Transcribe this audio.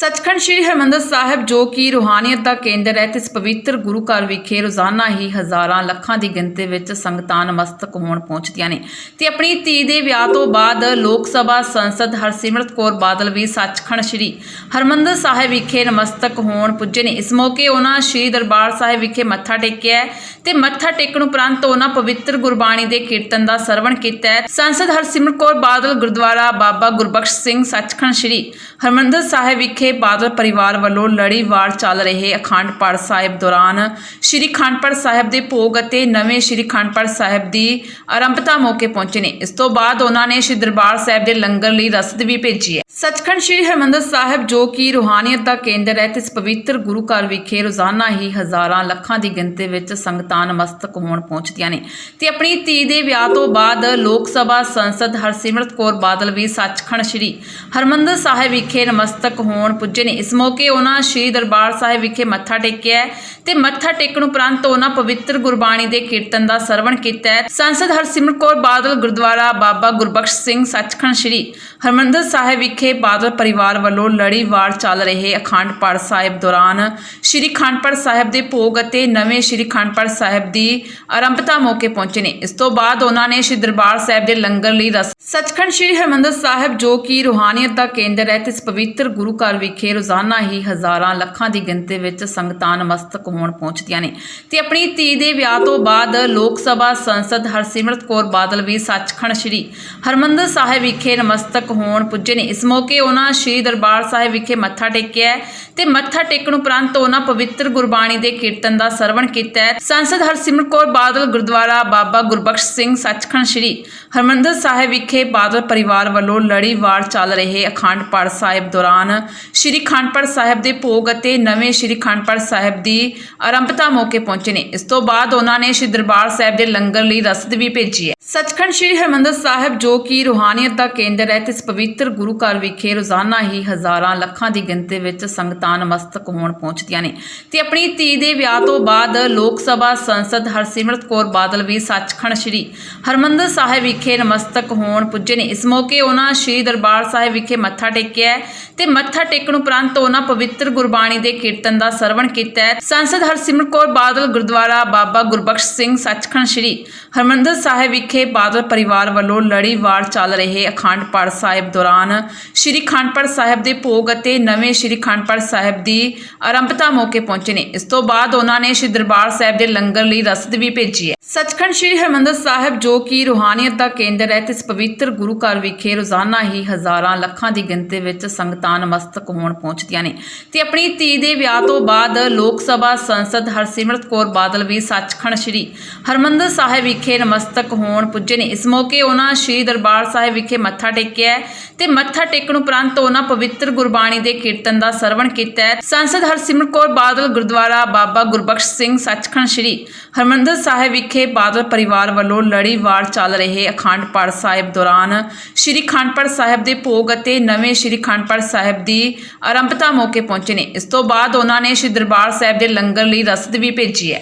ਸੱਚਖੰਡ ਸ੍ਰੀ ਹਰਿਮੰਦਰ ਸਾਹਿਬ, ਜੋ ਕਿ ਰੂਹਾਨੀਅਤ ਦਾ ਕੇਂਦਰ ਹੈ, ਤੇ ਇਸ ਪਵਿੱਤਰ ਗੁਰੂ ਘਰ ਵਿਖੇ ਰੋਜ਼ਾਨਾ ਹੀ ਹਜ਼ਾਰਾਂ ਲੱਖਾਂ ਦੀ ਗਿਣਤੀ ਵਿੱਚ ਸੰਗਤਾਂ ਨਮਸਤਕ ਹੋਣ ਪਹੁੰਚਦੀਆਂ ਨੇ। ਤੇ ਆਪਣੀ ਧੀ ਦੇ ਵਿਆਹ ਤੋਂ ਬਾਅਦ ਲੋਕ ਸਭਾ ਸੰਸਦ ਹਰਸਿਮਰਤ ਕੌਰ ਬਾਦਲ ਵੀ ਸੱਚਖੰਡ ਸ੍ਰੀ ਹਰਿਮੰਦਰ ਸਾਹਿਬ ਵਿਖੇ ਨਮਸਤਕ ਹੋਣ ਪੁੱਜੇ ਨੇ। ਇਸ ਮੌਕੇ ਉਹਨਾਂ ਸ੍ਰੀ ਦਰਬਾਰ ਸਾਹਿਬ ਵਿਖੇ ਮੱਥਾ ਟੇਕਿਆ ਤੇ ਮੱਥਾ ਟੇਕਣ ਉਪਰੰਤ ਉਹਨਾਂ ਪਵਿੱਤਰ ਗੁਰਬਾਣੀ ਦੇ ਕੀਰਤਨ ਦਾ ਸਰਵਣ ਕੀਤਾ ਸੰਸਦ ਹਰਸਿਮਰਤ ਕੌਰ ਬਾਦਲ ਗੁਰਦੁਆਰਾ ਬਾਬਾ ਗੁਰਬਖਸ਼ ਸਿੰਘ ਸੱਚਖੰਡ ਸ੍ਰੀ ਹਰਿਮੰਦਰ ਸਾਹਿਬ ਵਿਖੇ ਬਾਦਲ ਪਰਿਵਾਰ ਵੱਲੋਂ ਲੜੀਵਾਰ ਚੱਲ ਰਹੇ ਅਖੰਡ ਪਾਠ ਸਾਹਿਬ ਦੌਰਾਨ ਸ੍ਰੀ ਅਖੰਡ ਸਾਹਿਬ ਦੇ ਭੋਗ ਅਤੇ ਨਵੇਂ ਸ੍ਰੀ ਅਖੰਡ ਸਾਹਿਬ ਦੀ ਆਰੰਭਤਾ ਮੌਕੇ ਪਹੁੰਚੇ ਨੇ। ਇਸ ਤੋਂ ਬਾਅਦ ਉਹਨਾਂ ਨੇ ਸ੍ਰੀ ਦਰਬਾਰ ਸਾਹਿਬ ਦੇ ਲੰਗਰ ਲਈ ਰਸਦ ਵੀ ਭੇਜੀ ਹੈ। ਸੱਚਖੰਡ ਸ੍ਰੀ ਹਰਿਮੰਦਰ ਸਾਹਿਬ, ਜੋ ਕਿ ਰੂਹਾਨੀਅਤ ਦਾ ਕੇਂਦਰ ਹੈ ਤੇ ਇਸ ਪਵਿੱਤਰ ਗੁਰੂ ਘਰ ਵਿਖੇ ਰੋਜ਼ਾਨਾ ਹੀ ਹਜ਼ਾਰਾਂ ਲੱਖਾਂ ਦੀ ਗਿਣਤੀ ਵਿੱਚ ਸੰਗਤਾਂ ਨਮਸਤਕ ਹੋਣ ਪਹੁੰਚਦੀਆਂ ਨੇ। ਤੇ ਆਪਣੀ ਧੀ ਦੇ ਵਿਆਹ ਤੋਂ ਬਾਅਦ ਲੋਕ ਸਭਾ ਸੰਸਦ ਹਰਸਿਮਰਤ ਕੌਰ ਬਾਦਲ ਵੀ ਸੱਚਖੰਡ ਸ੍ਰੀ ਹਰਿਮੰਦਰ ਸਾਹਿਬ ਵਿਖੇ ਨਮਸਤਕ ਹੋਣ ਪੁੱਜੇ ਨੇ। ਇਸ ਮੌਕੇ ਉਹਨਾਂ ਸ੍ਰੀ ਦਰਬਾਰ ਸਾਹਿਬ ਵਿਖੇ ਮੱਥਾ ਟੇਕਿਆ ਤੇ ਮੱਥਾ ਟੇਕਣ ਉਪਰੰਤ ਉਹਨਾਂ ਪਵਿੱਤਰ ਗੁਰਬਾਣੀ ਦੇ ਕੀਰਤਨ ਦਾ ਸਰਵਣ ਕੀਤਾ ਸੰਸਦ ਹਰਸਿਮਰਤ ਕੌਰ ਬਾਦਲ, ਗੁਰਦੁਆਰਾ ਬਾਬਾ ਗੁਰਬਖਸ਼ ਸਿੰਘ ਸੱਚਖੰਡ ਸ੍ਰੀ ਹਰਿਮੰਦਰ ਸਾਹਿਬ ਵਿਖੇ ਬਾਦਲ ਪਰਿਵਾਰ ਵੱਲੋਂ ਲੜੀਵਾਰ ਚੱਲ ਰਹੇ ਅਖੰਡ ਪਾਠ ਸਾਹਿਬ ਦੌਰਾਨ ਸ੍ਰੀ ਅਖੰਡ ਸਾਹਿਬ ਦੇ ਭੋਗ ਅਤੇ ਨਵੇਂ ਸ੍ਰੀ ਖੰਡਪੜ ਸਾਹਿਬ ਦੀ ਆਰੰਭਤਾ ਮੌਕੇ ਪਹੁੰਚੇ ਨੇ। ਇਸ ਤੋਂ ਬਾਅਦ ਉਹਨਾਂ ਨੇ ਸ੍ਰੀ ਦਰਬਾਰ ਸਾਹਿਬ ਦੇ ਲੰਗਰ ਲਈ ਰਸ ਸੱਚਖੰਡ ਸ੍ਰੀ ਹਰਿਮੰਦਰ ਸਾਹਿਬ, ਜੋ ਕਿ ਰੂਹਾਨੀਅਤ ਦਾ ਕੇਂਦਰ ਹੈ, ਤੇ ਇਸ ਪਵਿੱਤਰ ਗੁਰੂ ਘਰ ਵਿਖੇ ਰੋਜ਼ਾਨਾ ਹੀ ਹਜ਼ਾਰਾਂ ਲੱਖਾਂ ਦੀ ਗਿਣਤੀ ਵਿੱਚ ਸੰਗਤਾਂ ਨਮਸਤਕ ਹੋਣ ਪਹੁੰਚਦੀਆਂ ਨੇ। ਤੇ ਆਪਣੀ ਧੀ ਦੇ ਵਿਆਹ ਤੋਂ ਬਾਅਦ ਲੋਕ ਸਭਾ ਸੰਸਦ ਹਰਸਿਮਰਤ ਕੌਰ ਬਾਦਲ ਵੀ ਸੱਚਖੰਡ ਸ੍ਰੀ ਹਰਿਮੰਦਰ ਸਾਹਿਬ ਵਿਖੇ ਨਮਸਤਕ ਹੋਣ ਪੁੱਜੇ ਨੇ। ਇਸ ਮੌਕੇ ਉਹਨਾਂ ਸ੍ਰੀ ਦਰਬਾਰ ਸਾਹਿਬ ਵਿਖੇ ਮੱਥਾ ਟੇਕਿਆ ਤੇ ਮੱਥਾ ਟੇਕਣ ਉਪਰੰਤ ਉਹਨਾਂ ਪਵਿੱਤਰ ਗੁਰਬਾਣੀ ਦੇ ਕੀਰਤਨ ਦਾ ਸਰਵਣ ਕੀਤਾ ਹੈ। ਸੰਸਦ ਹਰਸਿਮਰਤ ਕੌਰ ਬਾਦਲ, ਗੁਰਦੁਆਰਾ ਬਾਬਾ ਗੁਰਬਖਸ਼ ਸਿੰਘ ਸੱਚਖੰਡ ਸ੍ਰੀ ਹਰਿਮੰਦਰ ਸਾਹਿਬ ਵਿਖੇ ਬਾਦਲ ਪਰਿਵਾਰ ਵੱਲੋਂ ਲੜੀਵਾਰ ਚੱਲ ਰਹੇ ਅਖੰਡ ਪਾਠ ਸਾਹਿਬ ਦੌਰਾਨ ਸ੍ਰੀ ਅਖੰਡ ਸਾਹਿਬ ਦੇ ਭੋਗ ਅਤੇ ਨਵੇਂ ਸ੍ਰੀ ਅਖੰਡ ਸਾਹਿਬ ਦੀ ਆਰੰਭਤਾ ਮੌਕੇ ਪਹੁੰਚੇ ਨੇ। ਇਸ ਤੋਂ ਬਾਅਦ ਉਹਨਾਂ ਨੇ ਸ੍ਰੀ ਦਰਬਾਰ ਸਾਹਿਬ ਦੇ ਲੰਗਰ ਲਈ ਰਸਦ ਵੀ ਭੇਜੀ ਹੈ। ਸੱਚਖੰਡ ਸ੍ਰੀ ਹਰਿਮੰਦਰ ਸਾਹਿਬ, ਜੋ ਕਿ ਰੂਹਾਨੀਅਤ ਦਾ ਕੇਂਦਰ ਹੈ, ਤੇ ਇਸ ਪਵਿੱਤਰ ਗੁਰੂ ਘਰ ਵਿਖੇ ਰੋਜ਼ਾਨਾ ਹੀ ਹਜ਼ਾਰਾਂ ਲੱਖਾਂ ਦੀ ਗਿਣਤੀ ਵਿੱਚ ਸੰਗਤਾਂ ਨਮਸਤਕ ਹੋਣ ਪਹੁੰਚਦੀਆਂ ਨੇ। ਤੇ ਆਪਣੀ ਧੀ ਦੇ ਵਿਆਹ ਤੋਂ ਬਾਅਦ ਲੋਕ ਸਭਾ ਸੰਸਦ ਹਰਸਿਮਰਤ ਕੌਰ ਬਾਦਲ ਵੀ ਸੱਚਖੰਡ ਸ੍ਰੀ ਹਰਿਮੰਦਰ ਸਾਹਿਬ ਵਿਖੇ ਨਮਸਤਕ ਹੋਣ ਪੁੱਜੇ ਨੇ। ਇਸ ਮੌਕੇ ਉਹਨਾਂ ਸ੍ਰੀ ਦਰਬਾਰ ਸਾਹਿਬ ਵਿਖੇ ਮੱਥਾ ਟੇਕਿਆ ਤੇ ਮੱਥਾ ਟੇਕਣ ਉਪਰੰਤ ਉਹਨਾਂ ਪਵਿੱਤਰ ਗੁਰਬਾਣੀ ਦੇ ਕੀਰਤਨ ਦਾ ਸਰਵਣ ਕੀਤਾ ਸੰਸਦ ਹਰਸਿਮਰਤ ਕੌਰ ਬਾਦਲ ਗੁਰਦੁਆਰਾ ਬਾਬਾ ਗੁਰਬਖਸ਼ ਸਿੰਘ ਸੱਚਖੰਡ ਸ੍ਰੀ ਹਰਿਮੰਦਰ ਸਾਹਿਬ ਵਿਖੇ ਬਾਦਲ ਪਰਿਵਾਰ ਵੱਲੋਂ ਲੜੀਵਾਰ ਚੱਲ ਰਹੇ ਅਖੰਡ ਪਾਠ ਸਾਹਿਬ ਦੌਰਾਨ ਸ੍ਰੀ ਅਖੰਡ ਪਾਠ ਸਾਹਿਬ ਦੇ ਭੋਗ ਅਤੇ ਨਵੇਂ ਸ੍ਰੀ ਅਖੰਡ ਸਾਹਿਬ ਦੀ ਆਰੰਭਤਾ ਮੌਕੇ ਪਹੁੰਚੇ ਨੇ। ਇਸ ਤੋਂ ਬਾਅਦ ਉਹਨਾਂ ਨੇ ਸ੍ਰੀ ਦਰਬਾਰ ਸਾਹਿਬ ਦੇ ਲੰਗਰ ਲਈ ਰਸਦ ਵੀ ਭੇਜੀ ਹੈ। ਸੱਚਖੰਡ ਸ੍ਰੀ ਹਰਿਮੰਦਰ ਸਾਹਿਬ, ਜੋ ਕਿ ਰੂਹਾਨੀਅਤ ਦਾ ਕੇਂਦਰ ਹੈ, ਤੇ ਇਸ ਪਵਿੱਤਰ ਗੁਰੂ ਘਰ ਵਿਖੇ ਰੋਜ਼ਾਨਾ ਹੀ ਹਜ਼ਾਰਾਂ ਲੱਖਾਂ ਦੀ ਗਿਣਤੀ ਵਿੱਚ ਸੰਗਤਾਂ ਨਮਸਤਕ ਹੋਣ ਪਹੁੰਚਦੀਆਂ ਨੇ। ਤੇ ਆਪਣੀ ਧੀ ਦੇ ਵਿਆਹ ਤੋਂ ਬਾਅਦ ਲੋਕ ਸਭਾ ਸੰਸਦ ਹਰਸਿਮਰਤ ਕੌਰ ਬਾਦਲ ਵੀ ਸੱਚਖੰਡ ਸ੍ਰੀ ਹਰਿਮੰਦਰ ਸਾਹਿਬ ਵਿਖੇ ਨਮਸਤਕ ਹੋਣ ਪੁੱਜੇ ਨੇ। ਇਸ ਮੌਕੇ ਉਹਨਾਂ ਸ੍ਰੀ ਦਰਬਾਰ ਸਾਹਿਬ ਵਿਖੇ ਮੱਥਾ ਟੇਕਿਆ ਹੈ ਤੇ ਮੱਥਾ ਟੇਕਣ ਉਪਰੰਤ ਉਹਨਾਂ ਪਵਿੱਤਰ ਗੁਰਬਾਣੀ ਦੇ ਕੀਰਤਨ ਦਾ ਸਰਵਣ ਕੀਤਾ ਹੈ। ਸੰਸਦ ਹਰਸਿਮਰਤ ਕੌਰ ਬਾਦਲ, ਗੁਰਦੁਆਰਾ ਬਾਬਾ ਗੁਰਬਖਸ਼ ਸਿੰਘ, ਸੱਚਖੰਡ ਸ੍ਰੀ ਹਰਿਮੰਦਰ ਸਾਹਿਬ ਵਿਖੇ ਬਾਦਲ ਪਰਿਵਾਰ ਵੱਲੋਂ ਲੜੀਵਾਰ ਚੱਲ ਰਹੇ ਅਖੰਡ ਪਾਠ ਸਾਹਿਬ ਦੌਰਾਨ ਸ੍ਰੀ ਅਖੰਡ ਪਾਠ ਸਾਹਿਬ ਦੇ ਭੋਗ ਅਤੇ ਨਵੇਂ ਸ੍ਰੀ ਅਖੰਡ ਪਾਠ ਸਾਹਿਬ ਦੀ ਆਰੰਭਤਾ ਮੌਕੇ ਪਹੁੰਚੇ ਨੇ। ਇਸ ਤੋਂ ਬਾਅਦ ਉਹਨਾਂ ਨੇ ਸ੍ਰੀ ਦਰਬਾਰ ਸਾਹਿਬ ਦੇ ਲੰਗਰ ਲਈ ਰਸਦ ਵੀ ਭੇਜੀ ਹੈ।